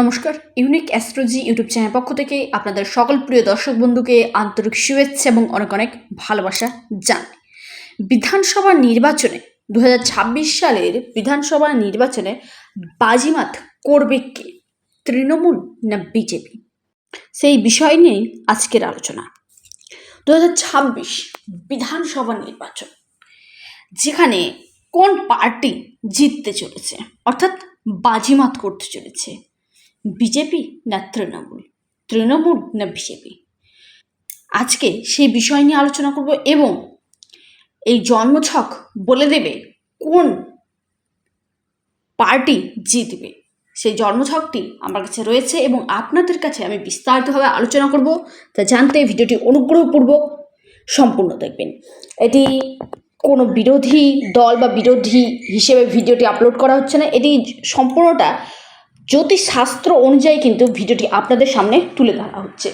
নমস্কার unique অ্যাস্ট্রোজি YouTube channel পক্ষ থেকে আপনাদের সকল প্রিয় দর্শক বন্ধুকে আন্তরিক শুভেচ্ছা এবং অনেক অনেক ভালোবাসা জানাই। বিধানসভা নির্বাচনে দু হাজার ছাব্বিশ সালের বিধানসভা নির্বাচনে বাজিমাত করবে কে, তৃণমূল না বিজেপি? সেই বিষয় নিয়েই আজকের আলোচনা। দু হাজার ছাব্বিশ বিধানসভা নির্বাচন, যেখানে কোন পার্টি জিততে চলেছে, অর্থাৎ বাজিমাত করতে চলেছে বিজেপি না তৃণমূল? তৃণমূল না বিজেপি? আজকে সেই বিষয় নিয়ে আলোচনা করব এবং এই জন্মছক বলে দেবে কোন পার্টি জিতবে। সেই জন্মছকটি আমার কাছে রয়েছে এবং আপনাদের কাছে আমি বিস্তারিতভাবে আলোচনা করব। তা জানতে ভিডিওটি অনুগ্রহপূর্বক সম্পূর্ণ দেখবেন। এটি কোনো বিরোধী দল বা বিরোধী হিসেবে ভিডিওটি আপলোড করা হচ্ছে না। এটি সম্পূর্ণটা জ্যোতিষশাস্ত্র অনুযায়ী কিন্তু ভিডিওটি আপনাদের সামনে তুলে ধরা হচ্ছে।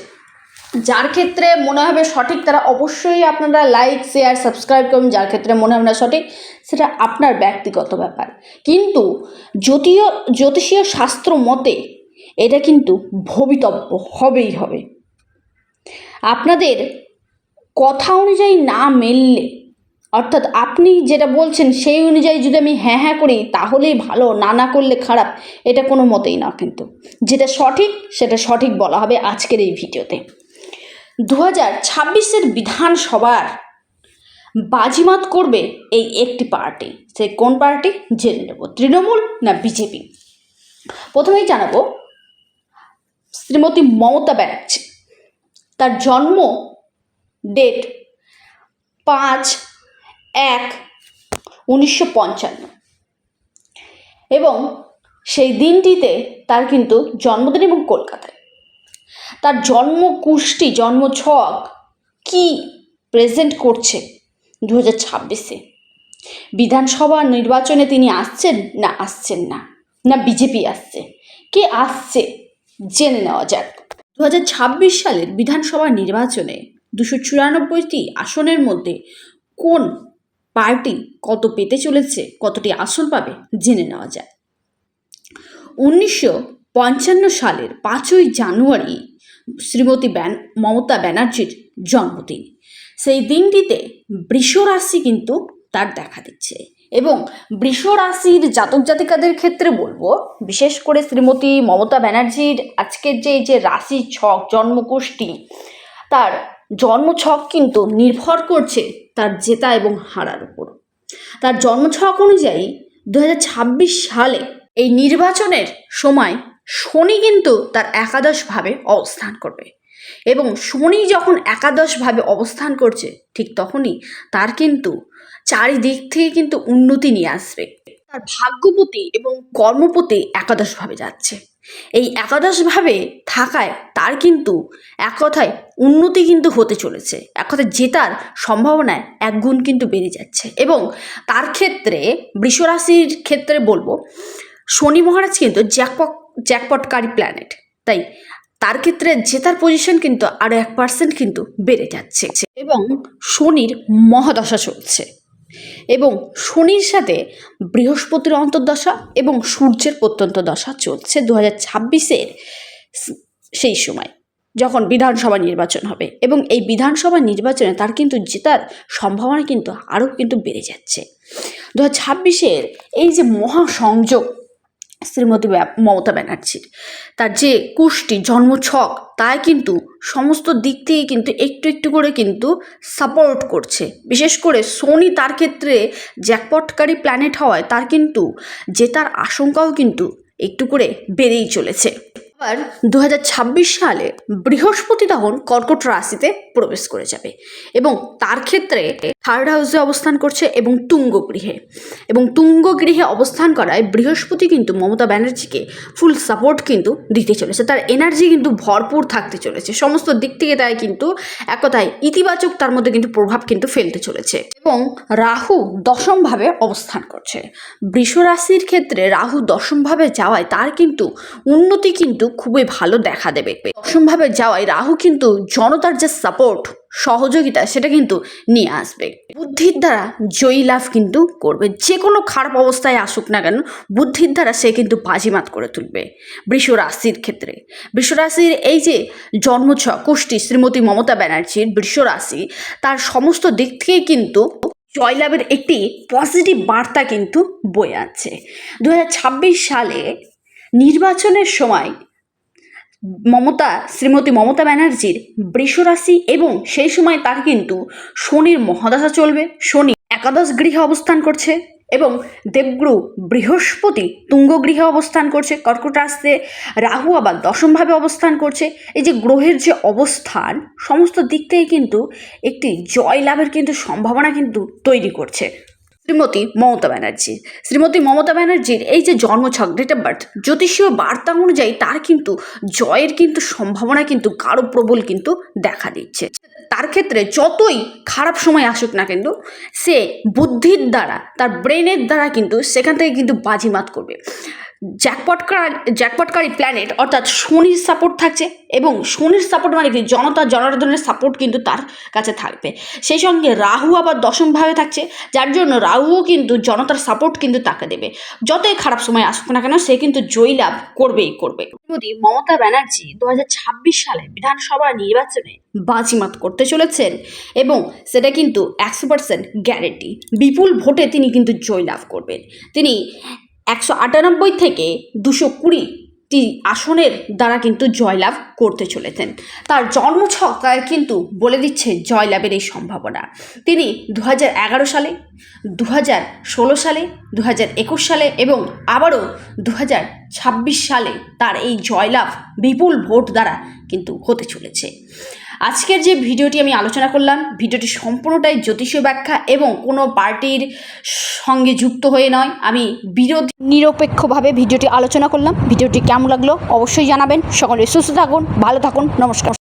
যার ক্ষেত্রে মনে হবে সঠিক, তারা অবশ্যই আপনারা লাইক শেয়ার সাবস্ক্রাইব করুন। যার ক্ষেত্রে মনে হবে না সঠিক, সেটা আপনার ব্যক্তিগত ব্যাপার। কিন্তু জ্যোতীয় জ্যোতিষীয় শাস্ত্র মতে এটা কিন্তু ভবিতব্য, হবেই হবে। আপনাদের কথা অনুযায়ী না মেললে অর্থাৎ আপনি যেটা বলছেন সেই অনুযায়ী যদি আমি হ্যাঁ হ্যাঁ করি, তাহলেই ভালো, না না করলে খারাপ। এটা কোনো মতেই না কিন্তু। যেটা সঠিক, সেটা সঠিক বলা হবে আজকের এই ভিডিওতে। দু হাজার ছাব্বিশের বিধানসভার বাজিমাত করবে এই একটি পার্টি। সে কোন পার্টি? জেনে নেব। তৃণমূল না বিজেপি? প্রথমেই জানাব, শ্রীমতী মমতা ব্যানার্জি। তার জন্ম ডেট পাঁচ এক উনিশশো পঞ্চান্ন। এবং সেই দিনটিতে তার কিন্তু জন্মদিন এবং কলকাতায়। তার জন্ম কুষ্টি জন্ম ছক কী প্রেজেন্ট করছে দু হাজার ছাব্বিশে? বিধানসভা নির্বাচনে তিনি আসছেন না আসছেন না? না বিজেপি আসছে? কে আসছে জেনে নেওয়া যাক। দু হাজার ছাব্বিশ সালের বিধানসভা নির্বাচনে দুশো চুরানব্বইটি আসনের মধ্যে কোন পার্টি কত পেতে চলেছে, কতটি আসন পাবে জেনে নেওয়া যায়। উনিশশো পঞ্চান্ন সালের পাঁচই জানুয়ারি শ্রীমতী ব্যান, মমতা ব্যানার্জির জন্মদিন। সেই দিনটিতে বৃষ রাশি কিন্তু তার দেখা দিচ্ছে এবং বৃষ রাশির জাতক জাতিকাদের ক্ষেত্রে বলব, বিশেষ করে শ্রীমতী মমতা ব্যানার্জির আজকের যে যে রাশি ছক জন্মকুষ্টি তার জন্মছক কিন্তু নির্ভর করছে তার জেতা এবং হারার উপর। তার জন্মছক অনুযায়ী দু হাজার ছাব্বিশ সালে এই নির্বাচনের সময় শনি কিন্তু তার একাদশভাবে অবস্থান করবে এবং শনি যখন একাদশভাবে অবস্থান করছে, ঠিক তখনই তার কিন্তু চারিদিক থেকে কিন্তু উন্নতি নিয়ে আসবে। তার ভাগ্যপতি এবং কর্মপতি একাদশভাবে যাচ্ছে। এই একাদশভাবে থাকায় তার কিন্তু এক কথায় উন্নতি কিন্তু হতে চলেছে। এক কথায় জেতার সম্ভাবনায় এক গুণ কিন্তু বেড়ে যাচ্ছে। এবং তার ক্ষেত্রে, বৃষরাশির ক্ষেত্রে বলব, শনি মহারাজ কিন্তু জ্যাকপট, জ্যাকপটকারী প্ল্যানেট তাই তার ক্ষেত্রে জেতার পজিশন কিন্তু আরও এক পার্সেন্ট কিন্তু বেড়ে যাচ্ছে। এবং শনির মহাদশা চলছে। এবং শনির সাথে বৃহস্পতির অন্তর্দশা এবং সূর্যের প্রত্যন্ত দশা চলছে দু হাজার ছাব্বিশের সেই সময়, যখন বিধানসভা নির্বাচন হবে। এবং এই বিধানসভা নির্বাচনে তার কিন্তু জেতার সম্ভাবনা কিন্তু আরও কিন্তু বেড়ে যাচ্ছে। দু হাজার ছাব্বিশের এই যে মহাসংযোগ শ্রীমতী মমতা ব্যানার্জির। তার যে কুষ্টি জন্ম ছক তাই কিন্তু সমস্ত দিক থেকে কিন্তু একটু একটু করে কিন্তু সাপোর্ট করছে। বিশেষ করে সোনি তার ক্ষেত্রে জ্যাকপটকারী প্ল্যানেট হওয়ায় তার কিন্তু জেতার আশঙ্কাও কিন্তু একটু করে বেড়েই চলেছে। আবার দু সালে বৃহস্পতি তখন কর্কট রাশিতে প্রবেশ করে যাবে এবং তার ক্ষেত্রে থার্ড হাউসে অবস্থান করছে এবং তুঙ্গ গৃহে। এবং তুঙ্গ গৃহে অবস্থান করায় বৃহস্পতি কিন্তু মমতা ব্যানার্জিকে ফুল সাপোর্ট কিন্তু দিতে চলেছে। তার এনার্জি কিন্তু ভরপুর থাকতে চলেছে। সমস্ত দিক থেকে তাই কিন্তু এক কথায় ইতিবাচক তার মধ্যে কিন্তু প্রভাব কিন্তু ফেলতে চলেছে এবং রাহু দশমভাবে অবস্থান করছে। বৃষ রাশির ক্ষেত্রে রাহু দশমভাবে যাওয়ায় তার কিন্তু উন্নতি কিন্তু খুবই ভালো দেখা দেবে। দশমভাবে যাওয়ায় রাহু কিন্তু জনতার যে সাপোর্ট সহযোগিতা, সেটা কিন্তু নিয়ে আসবে। বুদ্ধির দ্বারা জয়ী লাভ কিন্তু করবে। যে কোনো খারাপ অবস্থায় আসুক না কেন, বুদ্ধির দ্বারা সে কিন্তু বাজিমাত করে তুলবে বৃষ রাশির ক্ষেত্রে। বৃষ রাশির এই যে জন্মছ কোষ্ঠী শ্রীমতী মমতা ব্যানার্জির বৃষ রাশি, তার সমস্ত দিক থেকেই কিন্তু জয়লাভের একটি পজিটিভ বার্তা কিন্তু বয়ে আছে দু হাজার ছাব্বিশ সালে নির্বাচনের সময় মমতা, শ্রীমতী মমতা ব্যানার্জির বৃষরাশি এবং সেই সময় তার কিন্তু শনির মহাদশা চলবে। শনি একাদশ গৃহে অবস্থান করছে এবং দেবগুরু বৃহস্পতি তুঙ্গ গৃহে অবস্থান করছে। কর্কট রাশিতে রাহু আবার দশমভাবে অবস্থান করছে। এই যে গ্রহের যে অবস্থান, সমস্ত দিক থেকে কিন্তু একটি জয় লাভের কিন্তু সম্ভাবনা কিন্তু তৈরি করছে। শ্রীমতী মমতা ব্যানার্জি। শ্রীমতী মমতা ব্যানার্জির এই যে জন্মছক ডেট অফ বার্থ জ্যোতিষীয় বার্তা অনুযায়ী তার কিন্তু জয়ের কিন্তু সম্ভাবনা কিন্তু গাঢ় প্রবল কিন্তু দেখা দিচ্ছে। তার ক্ষেত্রে যতই খারাপ সময় আসুক না কিন্তু সে বুদ্ধির দ্বারা, তার ব্রেনের দ্বারা কিন্তু সেখান থেকে কিন্তু বাজিমাত করবে। জ্যাকপটকার জ্যাকপটকারী প্ল্যানেট অর্থাৎ শনির সাপোর্ট থাকছে এবং শনির সাপোর্ট মানে কি? জনতা, জনার্দনের সাপোর্ট কিন্তু তার কাছে থাকবে। সেই সঙ্গে রাহু আবার দশমভাবে থাকছে, যার জন্য রাহুও কিন্তু জনতার সাপোর্ট কিন্তু তাকে দেবে। যতই খারাপ সময় আসুক না কেন, সে কিন্তু জয়ী লাভ করবেই করবে। মোদী, মমতা ব্যানার্জি দু হাজার ছাব্বিশ সালে বিধানসভা নির্বাচনে বাজিমাত করতে চলেছেন এবং সেটা কিন্তু একশো পার্সেন্ট গ্যারেন্টি বিপুল ভোটে তিনি কিন্তু জয়লাভ করবেন। তিনি একশো আটানব্বই থেকে দুশো কুড়িটি আসনের দ্বারা কিন্তু জয়লাভ করতে চলেছেন। তার জন্মছকায় কিন্তু বলে দিচ্ছে জয়লাভের এই সম্ভাবনা। তিনি দু সালে দু সালে দু সালে এবং আবারও দু সালে তার এই জয়লাভ বিপুল ভোট দ্বারা কিন্তু হতে চলেছে। আজকের যে ভিডিওটি আমি আলোচনা করলাম, ভিডিওটি সম্পূর্ণটাই জ্যোতিষীয় ব্যাখ্যা এবং কোনো পার্টির সঙ্গে যুক্ত হয়ে নয়। আমি বিরোধ নিরপেক্ষভাবে ভিডিওটি আলোচনা করলাম। ভিডিওটি কেমন লাগল অবশ্যই জানাবেন। সকলে সুস্থ থাকুন, ভালো থাকুন, নমস্কার।